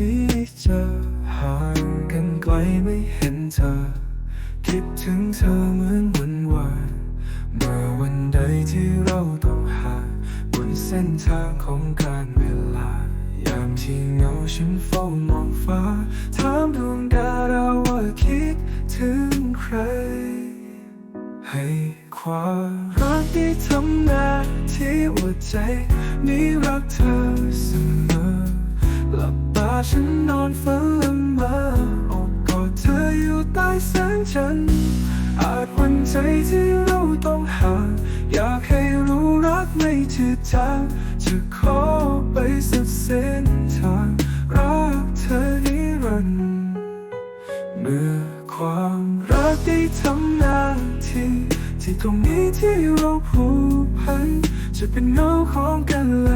ที่จะห่างกันไกลไม่เห็นเธอ คิดถึงเธอเหมือนวันวานเมื่อวันใดที่เราต้องห่างบนเส้นทางของการเวลายามที่เงาฉันเฝ้ามองฟ้า ถามดวงดาวเราว่าคิดถึงใคร ให้ความรักที่ทำหน้าที่หัวใจ นี้รักเธอเสมอ หลับตาฉันนอนฝันละเมออบกอดเธออยู่ใต้แสงจัน อาจวันใจที่เราต้องห่างอยากให้รู้รักไม่จืดจางจะขอไปสุดเส้นทางรักเธอนิรันดร์เมื่อความรักได้ทำหน้าที่ที่ตรงนี้ที่เราผูกพัน จะเป็นเงาของกันและ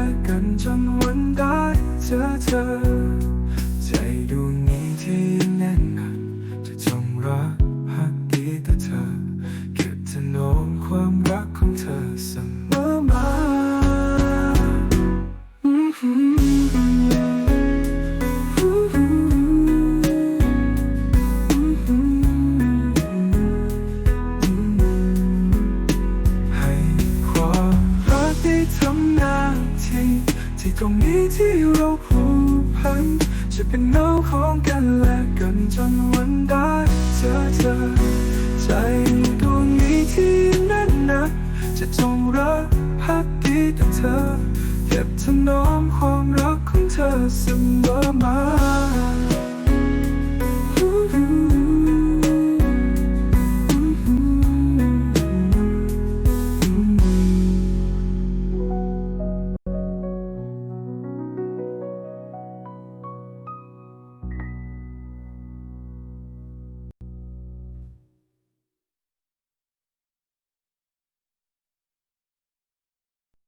ที่ตรงนี้ที่เราผูกพัน จะเป็นเงาของกันและกันจนวันได้เจอเธอ ใจดวงนี้ที่แน่นหนักจะจงรักพักดีต่อเธอ เก็บถนอมความรักของเธอเสมอ